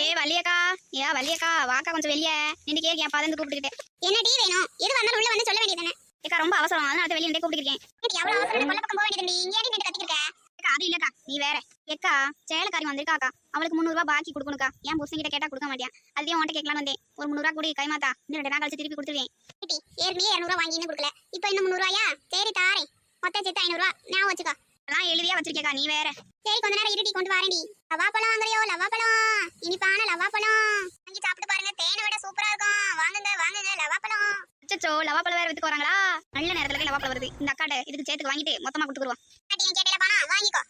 ஏ வள்ளியக்கா. ஏ வள்ளியக்கா வாக்கா கொஞ்சம் வெளிய. நின்று கேட்க என் பதந்து கூப்பிட்டுக்கிட்டேன் என்ன டீ வேணும்? எது வந்தாலும் உள்ள வந்து சொல்ல வேண்டியதானே ஏக்கா ரொம்ப அவசரம். அதனால வெளியே நின்று கூப்பிட்டுருக்கேன் எவ்வளவு அவசரம் கொல்ல பக்கம் போக வேண்டியது இங்க நின்று கத்திக்கிட்டு இருக்க? ஏக்கா அது இல்லக்கா. நீ வேற. ஏக்கா சேலக்காரி வந்திருக்காக்கா. அவளுக்கு முந்நூறுவா பாக்கி கொடுக்கணுக்கா. என் புருஷன் கிட்ட கேட்டா கொடுக்க மாட்டியா? அதுவே உன்கிட்ட கேட்கலான்னு வந்தேன். ஒரு முந்நூறுவா கூடி கைமாத்தா. இன்னும் ரெண்டு நாள் கழிச்சு திருப்பி கொடுத்துருவேன். ஏற்கனவே இருநூறுவா வாங்கி இன்னும் கொடுக்கல. இப்போ இன்னும் முந்நூறுவாயா? சரி தாரேன். மொத்தம் சேர்த்து ஐநூறுவா. ஞாபகம் வச்சுக்கோ. அதான் எழுதியா வச்சிருக்கேக்கா நீ வேற. சரி கொஞ்ச நேரம் இருட்டி கொண்டு வரேன்டி. லவா பழம் வாங்குறியோ? லவா பழம். இனிப்பான லவா பழம். வாங்கி சாப்பிட்டு பாருங்க தேனை விட சூப்பரா இருக்கும். வாங்குங்க வாங்குங்க லவா பழம். அச்சோ லவாப்பழம் வேற வித்துக்கு வராங்களா நல்ல நேரத்துல லவாப்பழம் வருது. இந்த அக்காட்ட இதுக்கு சேர்த்துக்கு வாங்கிட்டு மொத்தமா கொடுத்துருவோம் பணம் வாங்கிக்கோ.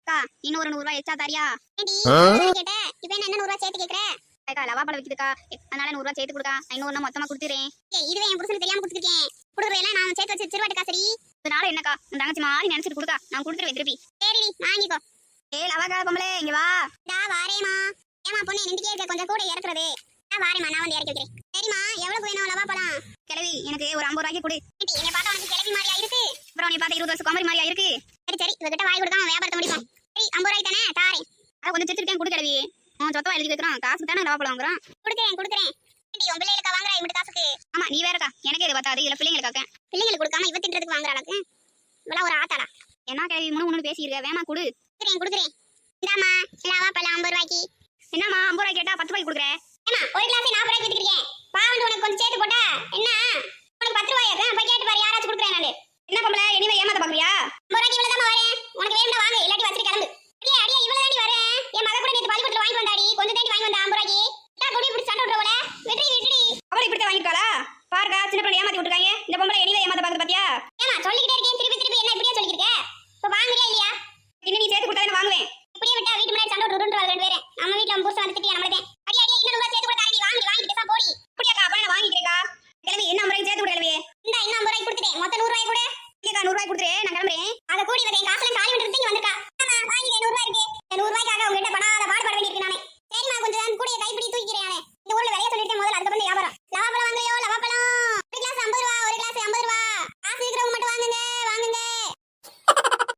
அக்கா இன்னும் ஒரு நூறுரூவா எச்சா தாரியா? கேட்டேன் இப்போ என்ன என்ன நூறுவா சேர்த்து கேக்குற? அக்கா லவாப்பழம் விக்குதுக்கா. அதனால நூறுரூவா சேர்த்து கொடுக்கா. ஐநூறு மொத்தமா கொடுத்துறேன். இதுவே என் புருஷனுக்கு தெரியாம கொடுத்துருக்கேன். கொடுக்குறதெல்லாம் நான் சேர்த்து வச்சு சிறுவாட்டு காசரி இதனால என்னக்கா? உன் தங்கச்சி மாதிரி நினைச்சிட்டு கொடுக்கா. நான் கொடுத்துருவேன் திருப்பி. சரிடி வாங்கிக்கோ. ஏ லவாக்கா பொம்பளை இங்க வா. ஏமா பொண்ணு நின்றுட்டே இருக்க. கொஞ்சம் கூட இறக்குறது நான் வாரேமா நான் வந்து இறக்கி வைக்கிறேன். சரிம்மா எவ்வளவு வேணும் லவா பழம் கிளவி எனக்கு ஒரு ஐம்பது ரூபாய்க்கு கொடு. என்னை பார்த்தா உனக்கு கிளவி மாதிரியா இருக்கு? அப்புறம் நீ பார்த்த இருபது வருஷம் குமரி மாதிரியா இருக்கு? சரி சரி இவகிட்ட வாய் கொடுக்காம வியாபாரத்தை முடிப்போம். சரி ஐம்பது ரூபாய் தானே? தாரேன். அதை கொஞ்சம் சேர்த்துக்கிட்டே கொடு கிளவி உன் சொத்தமா எழுதி வைக்கிறோம். காசுக்கு தானே லவாப்பழம் வாங்குறோம் கொடுக்குறேன் கொடுக்குறேன். உன் பிள்ளைகளுக்கு வாங்குறா இப்படி காசுக்கு? ஆமா நீ வேறக்கா. எனக்கு இது பத்தாது இதுல பிள்ளைங்களுக்காக்க பிள்ளைங்களுக்கு கொடுக்காம இவ தின்றதுக்கு வாங்குற அளவுக்கு இவளா ஒரு ஆத்தாளா? என்ன கிளவி முன்னு முன்னு பேசியிருக்க வேமா கொடு. கொடுக்குறேன் கொடுக்குறேன். இந்தாம்மா லவா பழம் ஐம்பது ரூபாய்க்கு. என்னம்மா ஐம்பது ரூபாய் கேட்டா பத்து ரூபாய்க்கு கொடுக்குறேன் ஏமா ஒரு கிளாஸ்